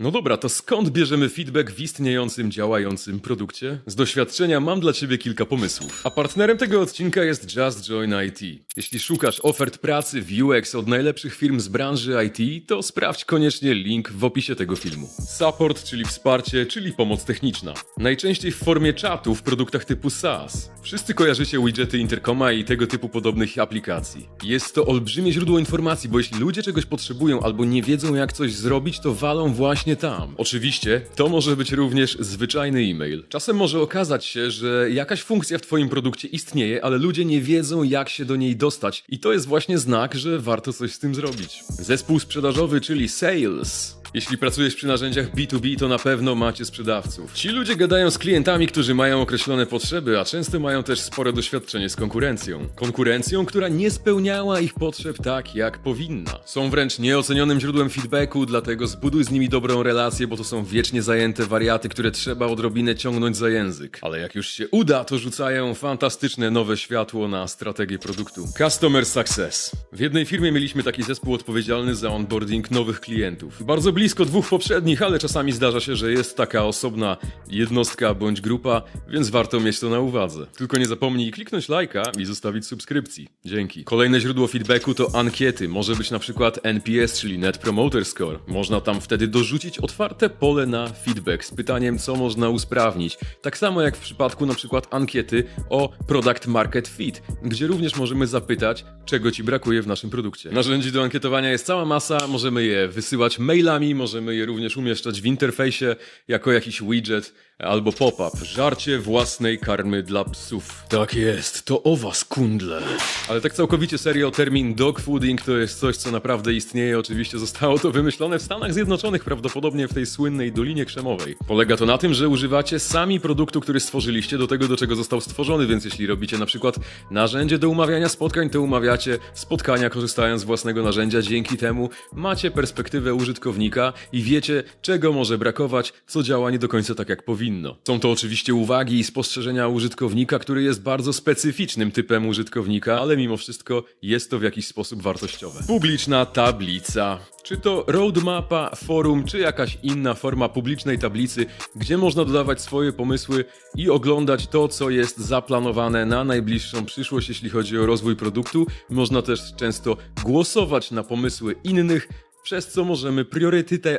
No dobra, to skąd bierzemy feedback w istniejącym, działającym produkcie? Z doświadczenia mam dla Ciebie kilka pomysłów. A partnerem tego odcinka jest Just Join IT. Jeśli szukasz ofert pracy w UX od najlepszych firm z branży IT, to sprawdź koniecznie link w opisie tego filmu. Support, czyli wsparcie, czyli pomoc techniczna. Najczęściej w formie czatu w produktach typu SaaS. Wszyscy kojarzycie widgety Intercoma i tego typu podobnych aplikacji. Jest to olbrzymie źródło informacji, bo jeśli ludzie czegoś potrzebują albo nie wiedzą jak coś zrobić, to walą właśnie tam. Oczywiście, to może być również zwyczajny e-mail. Czasem może okazać się, że jakaś funkcja w Twoim produkcie istnieje, ale ludzie nie wiedzą jak się do niej dostać i to jest właśnie znak, że warto coś z tym zrobić. Zespół sprzedażowy, czyli sales. Jeśli pracujesz przy narzędziach B2B, to na pewno macie sprzedawców. Ci ludzie gadają z klientami, którzy mają określone potrzeby, a często mają też spore doświadczenie z konkurencją. Konkurencją, która nie spełniała ich potrzeb tak, jak powinna. Są wręcz nieocenionym źródłem feedbacku, dlatego zbuduj z nimi dobrą relację, bo to są wiecznie zajęte wariaty, które trzeba odrobinę ciągnąć za język. Ale jak już się uda, to rzucają fantastyczne nowe światło na strategię produktu. Customer Success. W jednej firmie mieliśmy taki zespół odpowiedzialny za onboarding nowych klientów. Bardzo blisko dwóch poprzednich, ale czasami zdarza się, że jest taka osobna jednostka bądź grupa, więc warto mieć to na uwadze. Tylko nie zapomnij kliknąć lajka i zostawić subskrypcji. Dzięki. Kolejne źródło feedbacku to ankiety. Może być na przykład NPS, czyli Net Promoter Score. Można tam wtedy dorzucić otwarte pole na feedback z pytaniem, co można usprawnić. Tak samo jak w przypadku na przykład ankiety o Product Market Fit, gdzie również możemy zapytać, czego Ci brakuje w naszym produkcie. Narzędzi do ankietowania jest cała masa, możemy je wysyłać mailami, możemy je również umieszczać w interfejsie jako jakiś widget albo pop-up. Żarcie własnej karmy dla psów. Tak jest, to o was kundle. Ale tak całkowicie serio, termin dogfooding to jest coś, co naprawdę istnieje. Oczywiście zostało to wymyślone w Stanach Zjednoczonych, prawdopodobnie w tej słynnej Dolinie Krzemowej. Polega to na tym, że używacie sami produktu, który stworzyliście do tego, do czego został stworzony, więc jeśli robicie na przykład narzędzie do umawiania spotkań, to umawiacie spotkania korzystając z własnego narzędzia. Dzięki temu macie perspektywę użytkownika i wiecie, czego może brakować, co działa nie do końca tak, jak powinno. Są to oczywiście uwagi i spostrzeżenia użytkownika, który jest bardzo specyficznym typem użytkownika, ale mimo wszystko jest to w jakiś sposób wartościowe. Publiczna tablica. Czy to roadmapa, forum, czy jakaś inna forma publicznej tablicy, gdzie można dodawać swoje pomysły i oglądać to, co jest zaplanowane na najbliższą przyszłość, jeśli chodzi o rozwój produktu. Można też często głosować na pomysły innych, przez co możemy priorytety,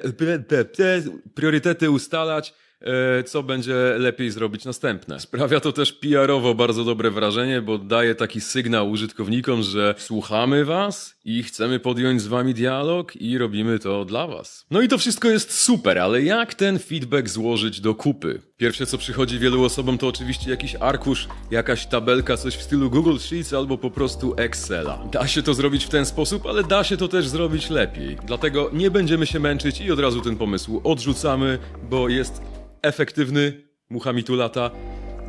priorytety ustalać, co będzie lepiej zrobić następne. Sprawia to też PR-owo bardzo dobre wrażenie, bo daje taki sygnał użytkownikom, że słuchamy was i chcemy podjąć z wami dialog i robimy to dla was. No i to wszystko jest super, ale jak ten feedback złożyć do kupy? Pierwsze co przychodzi wielu osobom to oczywiście jakiś arkusz, jakaś tabelka, coś w stylu Google Sheets albo po prostu Excela. Da się to zrobić w ten sposób, ale da się to też zrobić lepiej. Dlatego nie będziemy się męczyć i od razu ten pomysł odrzucamy, bo jest efektywny, mucha mi tu lata,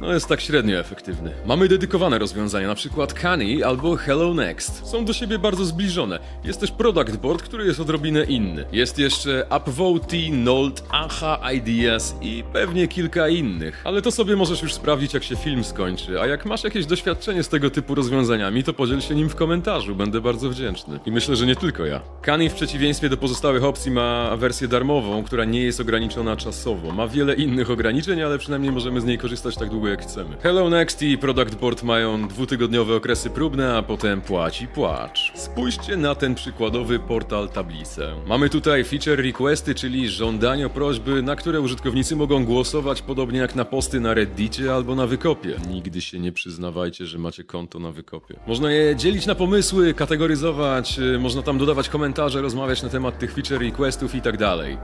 no jest tak średnio efektywny. Mamy dedykowane rozwiązania, na przykład Kani albo Hello Next. Są do siebie bardzo zbliżone. Jest też Product Board, który jest odrobinę inny. Jest jeszcze Upvoty, Nolt, Aha Ideas i pewnie kilka innych. Ale to sobie możesz już sprawdzić, jak się film skończy. A jak masz jakieś doświadczenie z tego typu rozwiązaniami, to podziel się nim w komentarzu. Będę bardzo wdzięczny. I myślę, że nie tylko ja. Kani w przeciwieństwie do pozostałych opcji ma wersję darmową, która nie jest ograniczona czasowo. Ma wiele innych ograniczeń, ale przynajmniej możemy z niej korzystać tak długo jak chcemy. Hello Next i Product Board mają dwutygodniowe okresy próbne, a potem płać i płacz. Spójrzcie na ten przykładowy portal tablicę. Mamy tutaj feature requesty, czyli żądania prośby, na które użytkownicy mogą głosować podobnie jak na posty na Reddicie albo na Wykopie. Nigdy się nie przyznawajcie, że macie konto na Wykopie. Można je dzielić na pomysły, kategoryzować, y, można tam dodawać komentarze, rozmawiać na temat tych feature requestów i tak dalej.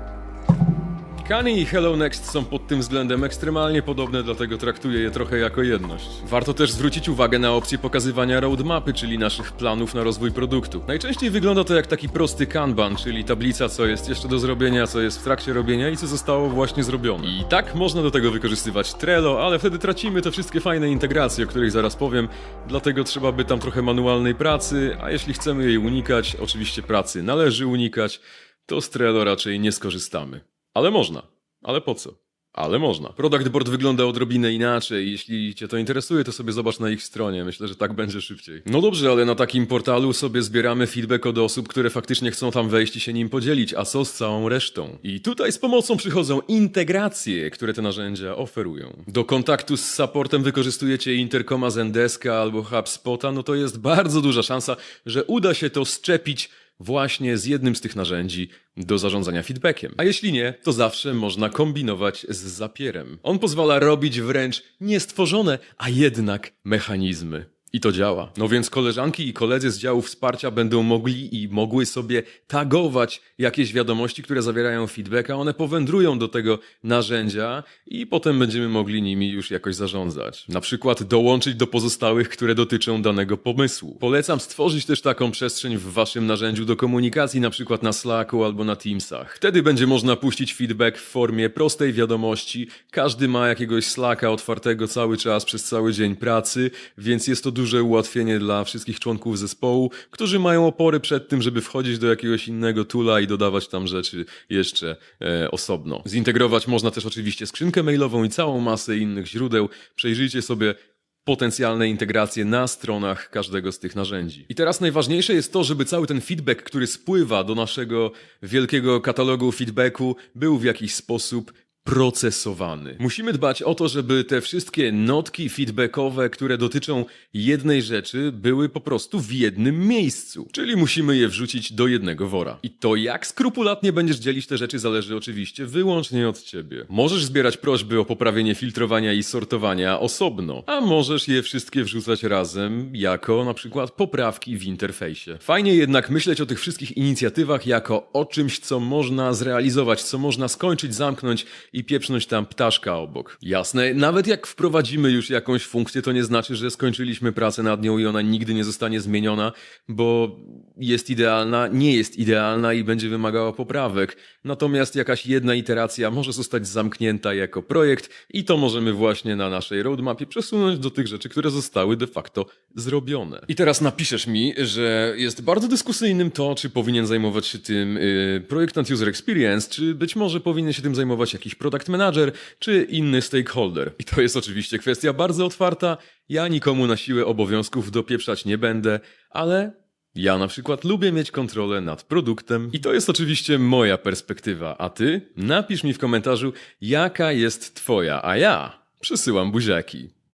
Kani i Hello Next są pod tym względem ekstremalnie podobne, dlatego traktuję je trochę jako jedność. Warto też zwrócić uwagę na opcję pokazywania roadmapy, czyli naszych planów na rozwój produktu. Najczęściej wygląda to jak taki prosty kanban, czyli tablica, co jest jeszcze do zrobienia, co jest w trakcie robienia i co zostało właśnie zrobione. I tak można do tego wykorzystywać Trello, ale wtedy tracimy te wszystkie fajne integracje, o których zaraz powiem, dlatego trzeba by tam trochę manualnej pracy, a jeśli chcemy jej unikać, oczywiście pracy należy unikać, to z Trello raczej nie skorzystamy. Ale można. Ale po co? ale można. Product Board wygląda odrobinę inaczej. Jeśli cię to interesuje, to sobie zobacz na ich stronie. Myślę, że tak będzie szybciej. No dobrze, ale na takim portalu sobie zbieramy feedback od osób, które faktycznie chcą tam wejść i się nim podzielić, a co z całą resztą? I tutaj z pomocą przychodzą integracje, które te narzędzia oferują. Do kontaktu z supportem wykorzystujecie Intercoma Zendeska albo HubSpota, no to jest bardzo duża szansa, że uda się to szczepić właśnie z jednym z tych narzędzi do zarządzania feedbackiem. A jeśli nie, to zawsze można kombinować z Zapierem. On pozwala robić wręcz niestworzone, a jednak mechanizmy. I to działa. No więc koleżanki i koledzy z działu wsparcia będą mogli i mogły sobie tagować jakieś wiadomości, które zawierają feedback, a one powędrują do tego narzędzia i potem będziemy mogli nimi już jakoś zarządzać. Na przykład dołączyć do pozostałych, które dotyczą danego pomysłu. Polecam stworzyć też taką przestrzeń w waszym narzędziu do komunikacji, na przykład na Slacku albo na Teamsach. Wtedy będzie można puścić feedback w formie prostej wiadomości. Każdy ma jakiegoś Slacka otwartego cały czas przez cały dzień pracy, więc jest to duże ułatwienie dla wszystkich członków zespołu, którzy mają opory przed tym, żeby wchodzić do jakiegoś innego toola i dodawać tam rzeczy jeszcze e, osobno. Zintegrować można też oczywiście skrzynkę mailową i całą masę innych źródeł. Przejrzyjcie sobie potencjalne integracje na stronach każdego z tych narzędzi. I teraz najważniejsze jest to, żeby cały ten feedback, który spływa do naszego wielkiego katalogu feedbacku, był w jakiś sposób procesowany. Musimy dbać o to, żeby te wszystkie notki feedbackowe, które dotyczą jednej rzeczy, były po prostu w jednym miejscu. Czyli musimy je wrzucić do jednego wora. I to jak skrupulatnie będziesz dzielić te rzeczy zależy oczywiście wyłącznie od ciebie. Możesz zbierać prośby o poprawienie filtrowania i sortowania osobno, a możesz je wszystkie wrzucać razem jako na przykład poprawki w interfejsie. Fajnie jednak myśleć o tych wszystkich inicjatywach jako o czymś, co można zrealizować, co można skończyć, zamknąć pieprznąć tam ptaszka obok. Jasne, nawet jak wprowadzimy już jakąś funkcję, to nie znaczy, że skończyliśmy pracę nad nią i ona nigdy nie zostanie zmieniona, bo jest idealna, nie jest idealna i będzie wymagała poprawek. Natomiast jakaś jedna iteracja może zostać zamknięta jako projekt i to możemy właśnie na naszej roadmapie przesunąć do tych rzeczy, które zostały de facto zrobione. I teraz napiszesz mi, że jest bardzo dyskusyjnym to, czy powinien zajmować się tym yy, projektant User Experience, czy być może powinien się tym zajmować jakiś product manager, czy inny stakeholder. I to jest oczywiście kwestia bardzo otwarta. Ja nikomu na siłę obowiązków dopieprzać nie będę, ale ja na przykład lubię mieć kontrolę nad produktem i to jest oczywiście moja perspektywa, a ty napisz mi w komentarzu, jaka jest twoja, a ja przesyłam buziaki.